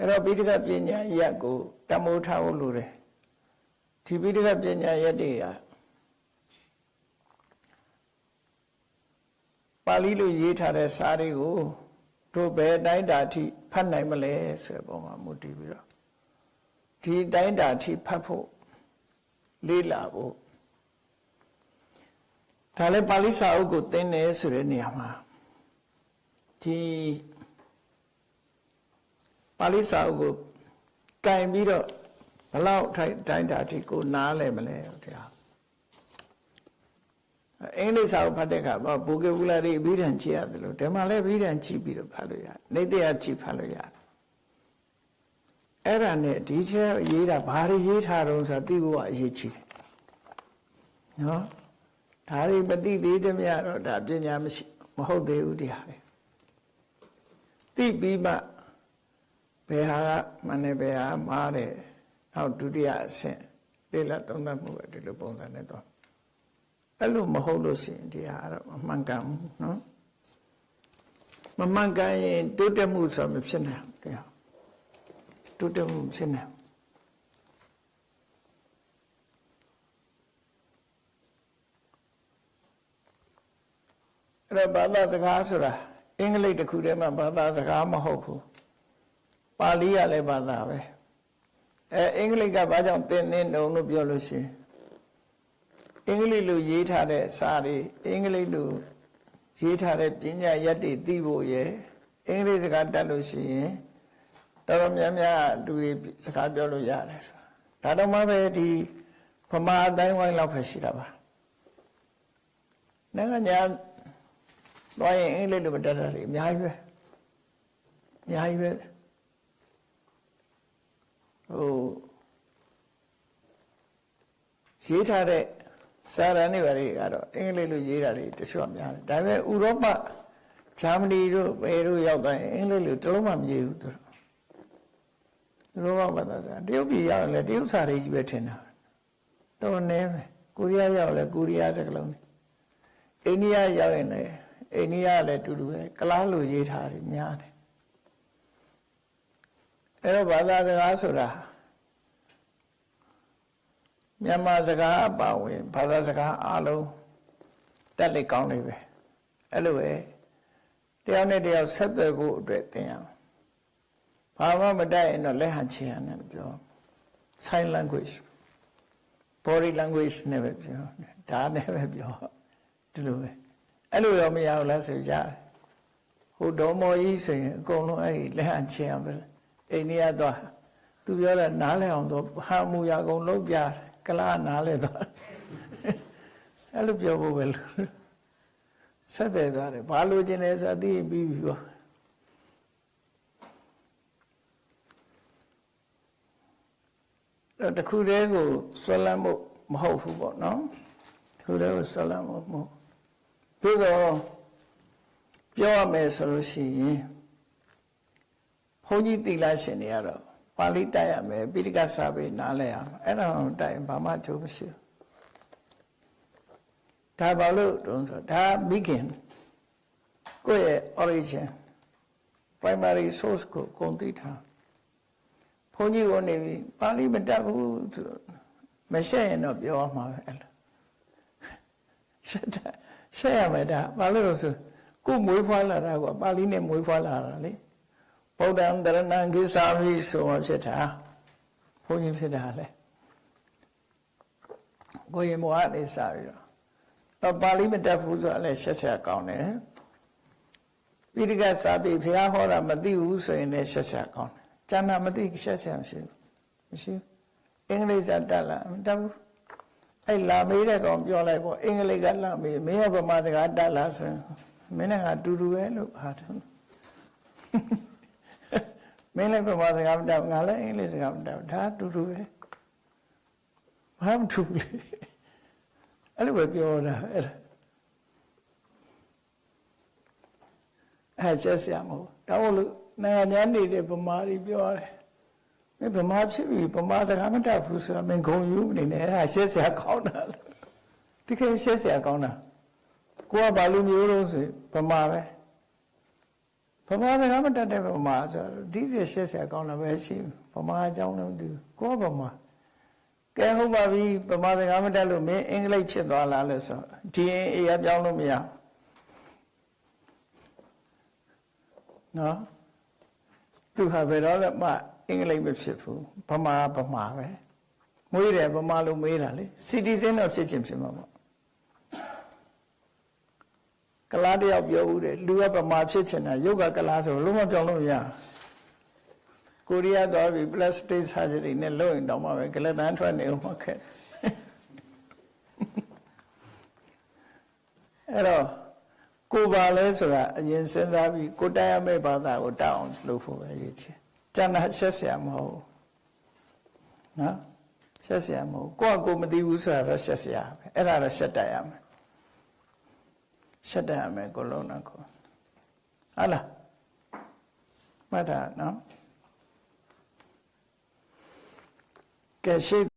အဲ့တော့ပိဋကပညာရက်ကိုတမိုးထားဖို့လိုတယ်ဒီပိဋကပညာရက်တွေကပါဠိလိုရေးထားတဲ့စာတွေကိုတို့ဘယ်အတိုင်းတာအထိဖတ်နိုင်မလဲဆိုတဲ့ပုံမှာမူတည်ပြီးတော့ဒီအတိုင်းတာအထိဖတ်ဖို့လေးလာဖို့ဒါလည်းပါဠိစာအုပ်ကိုသင်တယ်ဆိုတဲ့နေရာမှာဒီ ပါဠိစာအုပ်ကိုကင်ပြီးတော့ဘလောက်ထိုင်တိုင်းတာအထိကိုနားလဲမလဲတရားအင်္ဂလိပ်စာကိုဖတ်တဲ့အခါဘောဘူကေဘူလာရီအဘိဓမ္မာကြည့်ရတယ်လို့ဒီမှာလည်းအဘိဓမ္မာကြည့်ပြီးတော့ဖတ်လို့ရတယ်နေတရားကြည့်ဖတ်လို့ရတယ်အဲ့ဒါနဲ့ဒီချက်ရေးတာဘာတွေရေးထားတော့ဆိုတာသိဖို့ကအရေးကြီးတယ်နော်ဒါတွေမသိသေးသမျှတော့ဒါပညာမရှိမဟုတ်သေးဘူးတရားတွေသိပြီးမှ ဘယ်ဟာကမှန်တယ်ဘယ်ဟာမှားတယ်နောက်ဒုတိယအဆင့်လေ့လာသုံးသပ်မှုပဲဒီလိုပုံစံနဲ့တော့အဲ့လိုမဟုတ်လို့ရှိရင်ဒီဟာတော့မမှန်ကန်ဘူးနော်မမှန်ကန်ရင်တိုးတက်မှုဆိုမဖြစ်နိုင်ဘူးတရားတိုးတက်မှုမဖြစ်နိုင်ဘူးအဲ့တော့ဘာသာစကားဆိုတာအင်္ဂလိပ်တစ်ခုတည်းမှာဘာသာစကားမဟုတ်ဘူး ပါဠိကလည်းဘာသာပဲအဲအင်္ဂလိပ်ကဘာကြောင့်သင်သင်တုံလို့ပြောလို့ရှိရင်အင်္ဂလိပ်လိုရေးထားတဲ့စာတွေအင်္ဂလိပ်လိုရေးထားတဲ့ပညာရက်တွေသိဖို့ရယ်အင်္ဂလိပ်စကားတတ်လို့ရှိရင်တော်တော်များများလူတွေစကားပြောလို့ရတယ်ဆိုတာဒါတော့မှပဲဒီဗမာအတိုင်းဝိုင်းလောက်ပဲရှိတာပါနိုင်ငံညာသွားရင်အင်္ဂလိပ်လိုမတတ်တာတွေအများကြီးပဲအများကြီးပဲ ဟိုရေးထားတဲ့စာရန်တွေဘာတွေကတော့အင်္ဂလိပ်လိုရေးတာတွေတချို့အများတယ်ဒါပေမဲ့ဥရောပဂျာမနီတို့ဘယ်တို့ရောက်တိုင်းအင်္ဂလိပ်လိုတစ်လုံးမှမရေးဘူးသူတို့ဥရောပဘာသာတရုတ်ပြည်ရောက်ရင်လည်းတရုတ်စာတွေကြီးပဲထင်တာတော်နေပဲကိုရီးယားရောက်လည်းကိုရီးယားစကားလုံးတွေအိန္ဒိယရောက်ရင်လည်းအိန္ဒိယလည်းတူတူပဲကလားလိုရေးထားတယ်များတယ် အဲ့တော့ဘာသာစကားဆိုတာမြန်မာစကားအပါဝင်ဘာသာစကားအလုံးတက်လက်ကောင်းနေပဲအဲ့လိုပဲတယောက်နဲ့တယောက်ဆက်သွယ်ဖို့အတွက်သင်ရမယ်ဘာမှမတတ်ရင်တော့လက်ဟန်ချေရနဲ့ပြော sign language body language နဲ့ပဲပြောဒါနဲ့ပဲပြောဒီလိုပဲအဲ့လိုရောမရဘူးလားဆိုကြတယ်ဟိုဒေါ်မော်ကြီးဆိုရင်အကုန်လုံးအဲ့ဒီလက်ဟန်ချေရပဲ အိန္ဒိယသွားသူပြောတာနားလဲအောင်တော့ဟာမူရအကုန်လုံးပြတယ်ကလားနားလဲသွားအဲ့လိုပြောဖို့ပဲလို့ဆက်တယ်သွားတယ်ဘာလို့ကျင်လဲဆိုတော့သိပြီးပြီပေါ့တော့တခုတည်းကိုဆွဲလန်းဖို့မဟုတ်ဘူးပေါ့နော်တခုတည်းကိုဆွဲလန်းဖို့မဟုတ်သို့တော့ပြောရမယ်ဆိုလို့ရှိရင် ဘုန်းကြီးသီလရှင်တွေကတော့ပါဠိတိုက်ရမယ်ပိဋကစာပေနားလဲရမယ်အဲ့ဒါတော့တိုက်ရင်ဘာမှအကျိုးမရှိဘူးဒါဘာလို့တုံးဆိုဒါမိခင်ကိုယ့်ရဲ့ origin primary source ကိုကုန်သိထားဘုန်းကြီးကနေပြီးပါဠိမတတ်ဘူးမရှက်ရင်တော့ပြောရမှာပဲအဲ့လိုရှက်တာရှက်ရမယ်ဒါဘာလို့လဲဆိုကိုယ်မွေးဖွားလာတာကပါဠိနဲ့မွေးဖွားလာတာလေ ဗုဒ္ဓံတရဏံကိသာမိဆိုမှဖြစ်တာဘုန်းကြီးဖြစ်တာလေကိုရင်ဘဝနေစပြီးတော့တော့ပါဠိမတတ်ဘူးဆိုတာလည်းရှက်ရှက်ကောင်းတယ်ပိဋကစာပေဘုရားဟောတာမသိဘူးဆိုရင်လည်းရှက်ရှက်ကောင်းတယ်ကျန်တာမသိရှက်ရှက်မရှိဘူးမရှိဘူးအင်္ဂလိပ်စာတတ်လားမတတ်ဘူးအဲ့လာမေးတဲ့ကောင်ပြောလိုက်ပေါ့အင်္ဂလိပ်ကလာမေးမင်းရောဗမာစကားတတ်လားဆိုရင်မင်းနဲ့ငါတူတူပဲလို့ဟာတယ် မင်းလည်းဗမာစကားမတတ်ငါလည်းအင်္ဂလိပ်စကားမတတ်ဒါတူတူပဲဘာမှတူလေအဲ့လိုပဲပြောတာအဲ့ဒါအဲ့ချက်စရာမဟုတ်တောင်းလို့နိုင်ငံညာနေတဲ့ဗမာတွေပြောရတယ်မင်းဗမာဖြစ်ပြီဗမာစကားမတတ်ဘူးဆိုတော့မင်းဂုံယူနေနေအဲ့ဒါရှက်စရာကောင်းတာတကယ်ရှက်စရာကောင်းတာကိုကဘာလူမျိုးလို့ဆိုဗမာပဲ ဗဗမာစကားမတတ်တဲ့ဗမာဆိုတော့ဒီတည်းရှက်ဆရာကောင်းတာပဲရှိဗမာအကြောင်းလုံးသူကိုယ်ဗမာကဲဟုတ်ပါပြီဗမာစကားမတတ်လို့မင်းအင်္ဂလိပ်ဖြစ်သွားလားလို့ဆိုဒီအေးရပြောင်းလို့မရနော်သူဟာဘယ်တော့မှအင်္ဂလိပ်မဖြစ်ဘူးဗမာဗမာပဲမွေးတယ်ဗမာလို့မေးတာလေစီတီဇင်းတော့ဖြစ်ချင်းဖြစ်မှာပေါ့ ကလားတယောက်ပြောဦးတယ်လူကပမာဖြစ်ချင်တာရုပ်ကကလားဆိုလုံးဝပြောင်းလို့မရကိုရီးယားသွားပြီး plastic surgery နဲ့လုပ်ရင်တောင်မှပဲကလက်သန်းထွက်နေအောင်မခက်အဲ့တော့ကိုပါလဲဆိုတာအရင်စဉ်းစားပြီးကိုတိုက်ရမယ့်ဘာသာကိုတောက်အောင်လုပ်ဖို့ပဲရည်ချင်တဏှာဆက်ဆရာမဟုတ်နော်ဆက်ဆရာမဟုတ်ကိုကကိုမသိဘူးဆိုတာတော့ဆက်ဆရာပဲအဲ့ဒါတော့ဆက်တိုက်ရမယ် ဆက်တက်ရမယ်ကိုလုံးတော့ကိုဟာလားမှတ်တာနော်ကဲရှိ